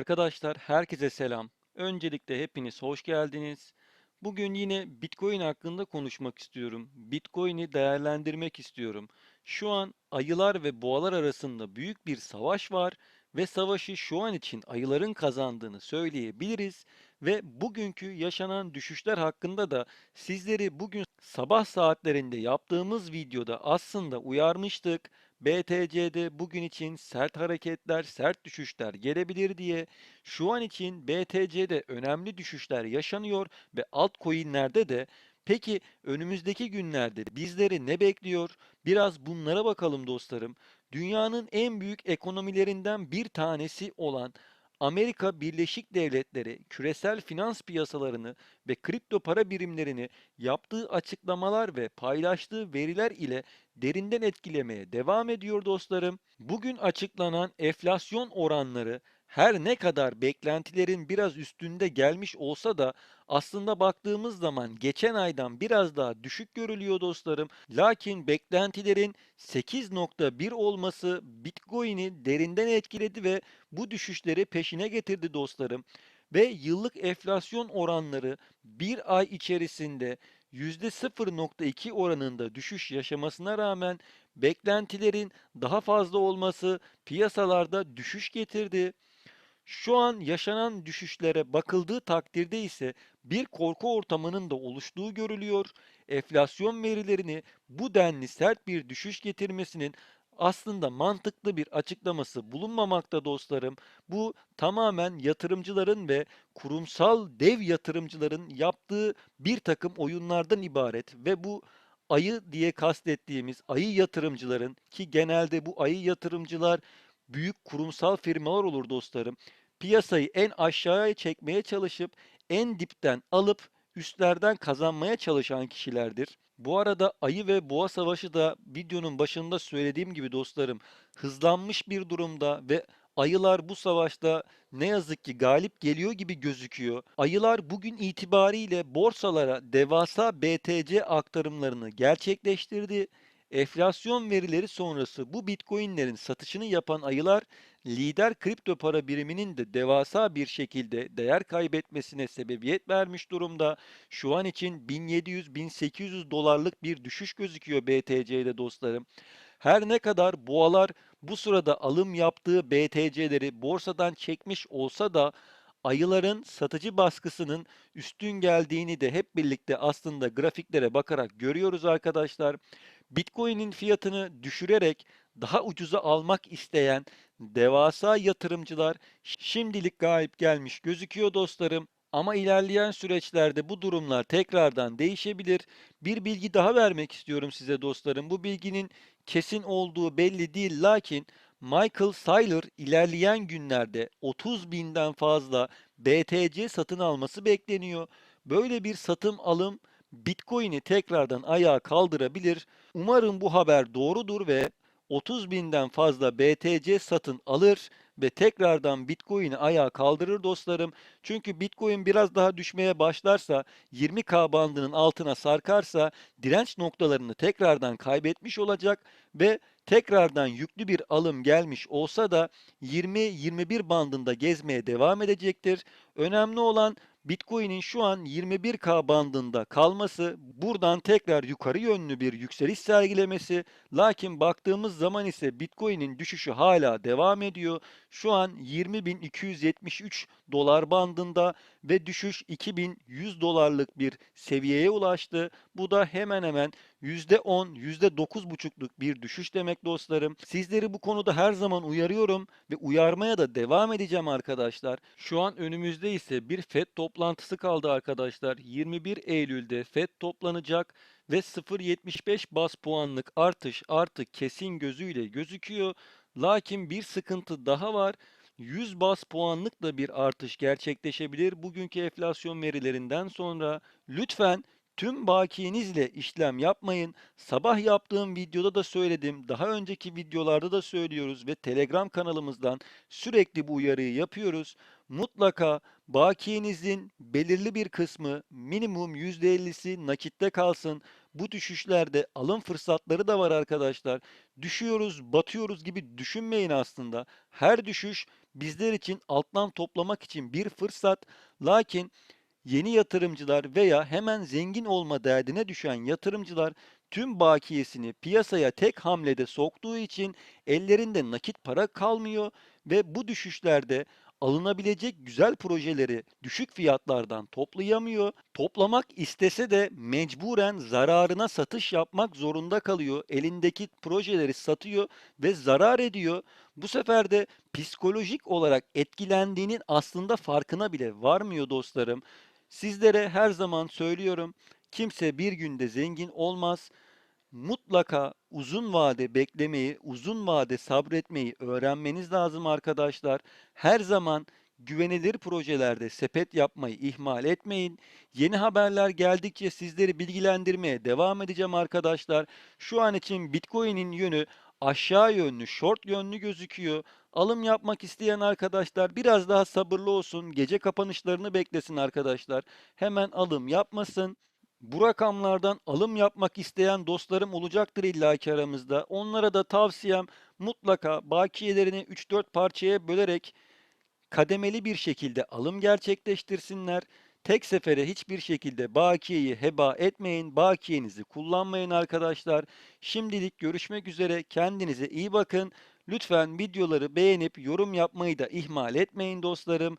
Arkadaşlar herkese selam. Öncelikle hepiniz hoş geldiniz. Bugün yine Bitcoin hakkında konuşmak istiyorum. Bitcoin'i değerlendirmek istiyorum. Şu an ayılar ve boğalar arasında büyük bir savaş var ve savaşı şu an için ayıların kazandığını söyleyebiliriz ve bugünkü yaşanan düşüşler hakkında da sizleri bugün sabah saatlerinde yaptığımız videoda aslında uyarmıştık. BTC'de bugün için sert hareketler, sert düşüşler gelebilir diye şu an için BTC'de önemli düşüşler yaşanıyor ve altcoin'lerde de peki önümüzdeki günlerde bizleri ne bekliyor? Biraz bunlara bakalım dostlarım. Dünyanın en büyük ekonomilerinden bir tanesi olan Amerika Birleşik Devletleri küresel finans piyasalarını ve kripto para birimlerini yaptığı açıklamalar ve paylaştığı veriler ile derinden etkilemeye devam ediyor dostlarım. Bugün açıklanan enflasyon oranları her ne kadar beklentilerin biraz üstünde gelmiş olsa da aslında baktığımız zaman geçen aydan biraz daha düşük görülüyor dostlarım. Lakin beklentilerin 8.1 olması Bitcoin'i derinden etkiledi ve bu düşüşleri peşine getirdi dostlarım. Ve yıllık enflasyon oranları bir ay içerisinde %0.2 oranında düşüş yaşamasına rağmen beklentilerin daha fazla olması piyasalarda düşüş getirdi. Şu an yaşanan düşüşlere bakıldığı takdirde ise bir korku ortamının da oluştuğu görülüyor. Enflasyon verilerini bu denli sert bir düşüş getirmesinin aslında mantıklı bir açıklaması bulunmamakta dostlarım. Bu tamamen yatırımcıların ve kurumsal dev yatırımcıların yaptığı bir takım oyunlardan ibaret ve bu ayı diye kastettiğimiz ayı yatırımcıların ki genelde bu ayı yatırımcılar büyük kurumsal firmalar olur dostlarım. Piyasayı en aşağıya çekmeye çalışıp en dipten alıp üstlerden kazanmaya çalışan kişilerdir. Bu arada ayı ve boğa savaşı da videonun başında söylediğim gibi dostlarım hızlanmış bir durumda ve ayılar bu savaşta ne yazık ki galip geliyor gibi gözüküyor. Ayılar bugün itibariyle borsalara devasa BTC aktarımlarını gerçekleştirdi. Enflasyon verileri sonrası bu Bitcoin'lerin satışını yapan ayılar lider kripto para biriminin de devasa bir şekilde değer kaybetmesine sebebiyet vermiş durumda. Şu an için 1700-1800 dolarlık bir düşüş gözüküyor BTC'de dostlarım. Her ne kadar boğalar bu sırada alım yaptığı BTC'leri borsadan çekmiş olsa da ayıların satıcı baskısının üstün geldiğini de hep birlikte aslında grafiklere bakarak görüyoruz arkadaşlar. Bitcoin'in fiyatını düşürerek daha ucuza almak isteyen devasa yatırımcılar şimdilik galip gelmiş gözüküyor dostlarım. Ama ilerleyen süreçlerde bu durumlar tekrardan değişebilir. Bir bilgi daha vermek istiyorum size dostlarım. Bu bilginin kesin olduğu belli değil lakin Michael Saylor ilerleyen günlerde 30 binden fazla BTC satın alması bekleniyor. Böyle bir satım alım Bitcoin'i tekrardan ayağa kaldırabilir. Umarım bu haber doğrudur ve 30 binden fazla BTC satın alır ve tekrardan Bitcoin'i ayağa kaldırır dostlarım. Çünkü Bitcoin biraz daha düşmeye başlarsa 20K bandının altına sarkarsa direnç noktalarını tekrardan kaybetmiş olacak ve tekrardan yüklü bir alım gelmiş olsa da 20-21 bandında gezmeye devam edecektir. Önemli olan Bitcoin'in şu an 21K bandında kalması, buradan tekrar yukarı yönlü bir yükseliş sergilemesi. Lakin baktığımız zaman ise Bitcoin'in düşüşü hala devam ediyor. Şu an 20.273 dolar bandında ve düşüş 2100 dolarlık bir seviyeye ulaştı. Bu da hemen hemen %10, %9,5'luk bir düşüş demek dostlarım. Sizleri bu konuda her zaman uyarıyorum ve uyarmaya da devam edeceğim arkadaşlar. Şu an önümüzde ise bir FED toplantısı kaldı arkadaşlar. 21 Eylül'de FED toplanacak ve 0.75 bas puanlık artış artık kesin gözüyle gözüküyor. Lakin bir sıkıntı daha var. 100 bas puanlık da bir artış gerçekleşebilir bugünkü enflasyon verilerinden sonra. Lütfen tüm bakiyenizle işlem yapmayın. Sabah yaptığım videoda da söyledim. Daha önceki videolarda da söylüyoruz ve Telegram kanalımızdan sürekli bu uyarıyı yapıyoruz. Mutlaka bakiyenizin belirli bir kısmı minimum %50'si nakitte kalsın. Bu düşüşlerde alım fırsatları da var arkadaşlar. Düşüyoruz, batıyoruz gibi düşünmeyin aslında. Her düşüş bizler için alttan toplamak için bir fırsat. Lakin yeni yatırımcılar veya hemen zengin olma derdine düşen yatırımcılar tüm bakiyesini piyasaya tek hamlede soktuğu için ellerinde nakit para kalmıyor ve bu düşüşlerde alınabilecek güzel projeleri düşük fiyatlardan toplayamıyor. Toplamak istese de mecburen zararına satış yapmak zorunda kalıyor. Elindeki projeleri satıyor ve zarar ediyor. Bu sefer de psikolojik olarak etkilendiğinin aslında farkına bile varmıyor dostlarım. Sizlere her zaman söylüyorum. Kimse bir günde zengin olmaz. Mutlaka uzun vade beklemeyi, uzun vade sabretmeyi öğrenmeniz lazım arkadaşlar. Her zaman güvenilir projelerde sepet yapmayı ihmal etmeyin. Yeni haberler geldikçe sizleri bilgilendirmeye devam edeceğim arkadaşlar. Şu an için Bitcoin'in yönü aşağı yönlü, short yönlü gözüküyor. Alım yapmak isteyen arkadaşlar biraz daha sabırlı olsun. Gece kapanışlarını beklesin arkadaşlar. Hemen alım yapmasın. Bu rakamlardan alım yapmak isteyen dostlarım olacaktır illaki aramızda. Onlara da tavsiyem mutlaka bakiyelerini 3-4 parçaya bölerek kademeli bir şekilde alım gerçekleştirsinler. Tek sefere hiçbir şekilde bakiyeyi heba etmeyin. Bakiyenizi kullanmayın arkadaşlar. Şimdilik görüşmek üzere. Kendinize iyi bakın. Lütfen videoları beğenip yorum yapmayı da ihmal etmeyin dostlarım.